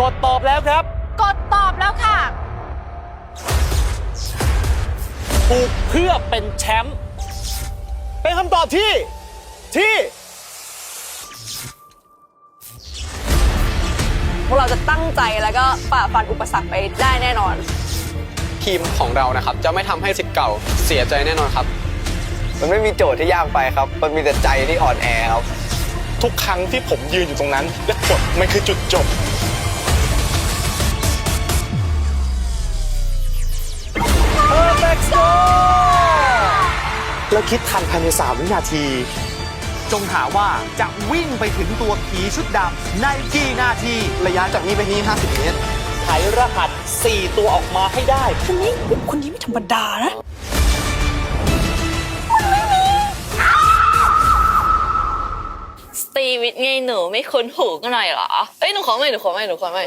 กดตอบแล้วครับ กดตอบแล้วค่ะ ถูกเพื่อเป็นแชมป์เป็นคำตอบที่ ที่ พวกเราจะตั้งใจแล้วก็ฝ่าฟันอุปสรรคไปได้แน่นอน ทีมของเรานะครับ จะไม่ทำให้สิทธิ์เก่าเสียใจแน่นอนครับ มันไม่มีโจทย์ที่ยากไปครับ มันมีแต่ใจที่อ่อนแอครับ ทุกครั้งที่ผมยืนอยู่ตรงนั้น และกดมันคือจุดจบ แล้วคิดทันภายใน 3 วินาที จงหาว่าจะวิ่งไปถึงตัวผีชุดดำในกี่นาที ระยะจากนี้ไปนี้ 50 เมตรไขรหัส 4 ตัวออกมาให้ได้ คนนี้คนนี้ไม่ธรรมดานะสตรีวิทย์ไงหนูไม่คุ้นหูกันหน่อยเหรอ เอ้ยหนูขอไม่หนูขอไม่หนูขอไม่